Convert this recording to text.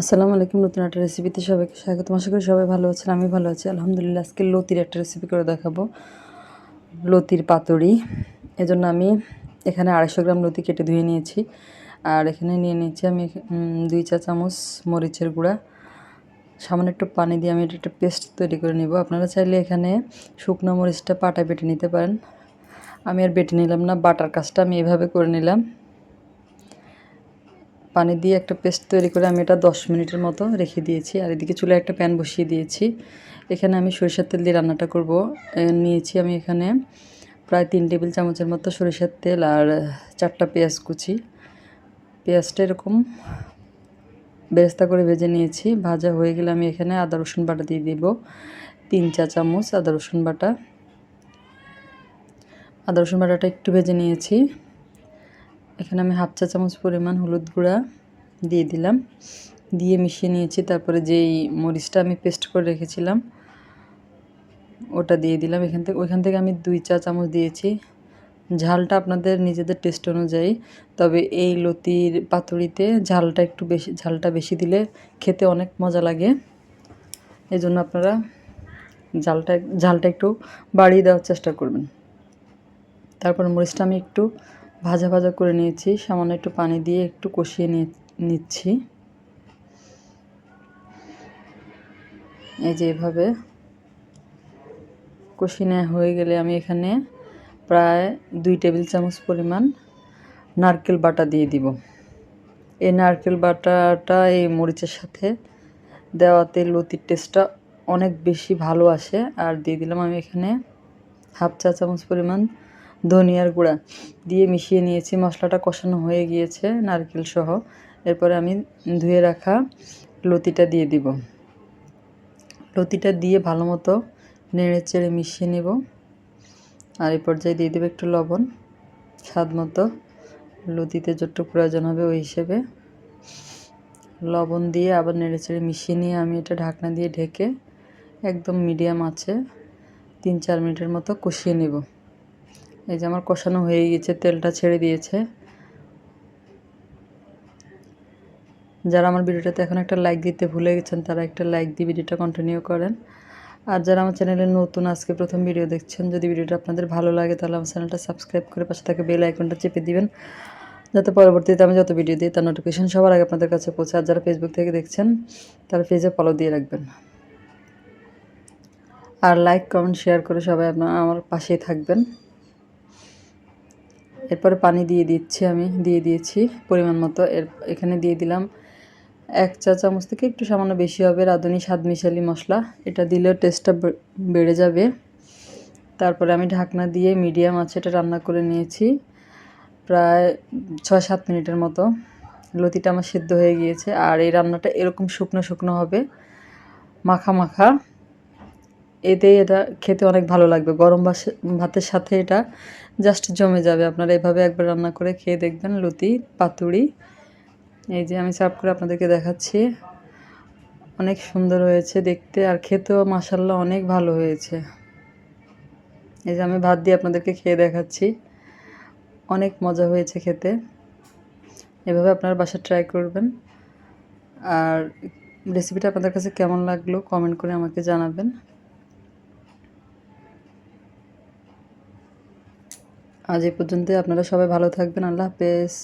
আসসালামু আলাইকুম, নতুন একটা রেসিপিতে সবাইকে স্বাগত আশা করি সবাই ভালো আছেন, আমি ভালো আছি। আলহামদুলিল্লাহ, আজকে লতির একটা রেসিপি করে দেখাবো। লতির পাতুরি। এজন্য আমি এখানে আড়াইশো গ্রাম লতি কেটে ধুয়ে নিয়েছি। আর এখানে নিয়ে নিয়েছি আমি দুই চা চামচ মরিচের গুঁড়া। সামান্য একটু পানি দিয়ে আমি এটা একটা পেস্ট তৈরি করে নিব। আপনারা চাইলে এখানে শুকনো মরিচটা পাটা বেটে নিতে পারেন। আমি আর বেটে নিলাম না, বাটার কাজটা আমি এভাবে করে নিলাম। পানি দিয়ে একটা পেস্ট তৈরি করে আমি এটা দশ মিনিটের মতো রেখে দিয়েছি। আর এদিকে চুলে একটা প্যান বসিয়ে দিয়েছি। এখানে আমি সরিষার তেল দিয়ে রান্নাটা করব। নিয়েছি আমি এখানে প্রায় তিন টেবিল চামচের মতো সরিষার তেল আর চারটা পেঁয়াজ কুচি। পেঁয়াজটা এরকম বেরেস্তা করে ভেজে নিয়েছি। ভাজা হয়ে গেলে আমি এখানে আদা, রসুন বাটা দিয়ে দিব। তিন চা চামচ আদা, রসুন বাটা। আদা, রসুন বাটাটা একটু ভেজে নিয়েছি। এখানে আমি হাফ চা চামচ পরিমাণ হলুদ গুঁড়া দিয়ে দিলাম। দিয়ে মিশিয়ে নিয়েছি, তারপরে যেই মরিচটা আমি পেস্ট করে রেখেছিলাম, ওটা দিয়ে দিলাম। এখান থেকে, ওইখান থেকে আমি দুই চা চামচ দিয়েছি। ঝালটা আপনাদের নিজেদের টেস্ট অনুযায়ী, তবে এই লতির পাতুড়িতে ঝালটা একটু বেশি, ঝালটা বেশি দিলে খেতে অনেক মজা লাগে। এই জন্য আপনারা ঝালটা ঝালটা একটু বাড়িয়ে দেওয়ার চেষ্টা করবেন। তারপর মরিচটা আমি একটু ভাজা ভাজা করে নিয়েছি। সামান্য একটু পানি দিয়ে একটু কষিয়ে নিচ্ছি। এই যে এভাবে কষিয়ে হয়ে গেলে আমি এখানে প্রায় দুই টেবিল চামচ পরিমাণ নারকেল বাটা দিয়ে দিব। এই নারকেল বাটাটা এই মরিচের সাথে দেওয়াতে লতির টেস্টটা অনেক বেশি ভালো আসে। আর দিয়ে দিলাম আমি এখানে হাফ চা চামচ পরিমাণ ধনিয়ার গুঁড়া দিয়ে মিশিয়ে নিয়েছি। মশলাটা কষানো হয়ে গিয়েছে নারকেল সহ। এরপরে আমি ধুয়ে রাখা লতিটা দিয়ে দিব। লতিটা দিয়ে ভালো মতো নেড়ে চেড়ে মিশিয়ে নেব। আর এই পর্যায়ে দিয়ে দেবো একটু লবণ। স্বাদ মতো লতিতে যতটুকু প্রয়োজন হবে ওই হিসেবে। লবণ দিয়ে আবার নেড়ে চেড়ে মিশিয়ে নিয়ে আমি এটা ঢাকনা দিয়ে ঢেকে একদম মিডিয়াম আছে তিন চার মিনিটের মতো কষিয়ে নেব। এই যে আমার কষানো হয়ে গিয়েছে, তেলটা ছেড়ে দিয়েছে। যারা আমার ভিডিওটাতে এখন একটা লাইক দিতে ভুলে গেছেন, তারা একটা লাইক দিয়ে ভিডিওটা কন্টিনিউ করেন। আর যারা আমার চ্যানেলে নতুন, আজকে প্রথম ভিডিও দেখছেন, যদি ভিডিওটা আপনাদের ভালো লাগে, তাহলে আমার চ্যানেলটা সাবস্ক্রাইব করে পাশে থাকা বেল আইকনটা চেপে দিবেন। যাতে পরবর্তীতে আমি যত ভিডিও দিই, তার নোটিফিকেশন সবার আগে আপনাদের কাছে পৌঁছে। আর যারা ফেসবুক থেকে দেখছেন, তারা পেজে ফলো দিয়ে রাখবেন। আর লাইক কমেন্ট শেয়ার করে সবাই আপনার, আমার পাশেই থাকবেন। এরপরে পানি দিয়ে দিচ্ছি আমি, দিয়ে দিয়েছি পরিমাণ মতো। এর এখানে দিয়ে দিলাম এক চা চামচ থেকে একটু সামান্য বেশি হবে রাঁধুনি স্বাদ মিশালি। মশলা এটা দিলেও টেস্টটা বেড়ে যাবে। তারপরে আমি ঢাকনা দিয়ে মিডিয়াম আছে এটা রান্না করে নিয়েছি প্রায় ছয় সাত মিনিটের মতো। লতিটা আমার সিদ্ধ হয়ে গিয়েছে আর এই রান্নাটা এরকম শুকনো শুকনো হবে, মাখা মাখা। এতে এটা খেতে অনেক ভালো লাগবে। গরম ভাতের সাথে এটা জাস্ট জমে যাবে। আপনারা এভাবে একবার রান্না করে খেয়ে দেখবেন। লুতি পাতুড়ি। এই যে আমি সার্ভ করে আপনাদেরকে দেখাচ্ছি। অনেক সুন্দর হয়েছে দেখতে আর খেতেও মাসাল্লাহ অনেক ভালো হয়েছে। এই যে আমি ভাত দিয়ে আপনাদেরকে খেয়ে দেখাচ্ছি। অনেক মজা হয়েছে খেতে। এভাবে আপনারা বাসা ট্রাই করবেন। আর রেসিপিটা আপনাদের কাছে কেমন লাগল কমেন্ট করে আমাকে জানাবেন। আজ এ পর্যন্ত আপনারা সবাই ভালো থাকবেন। আল্লাহ হাফেজ।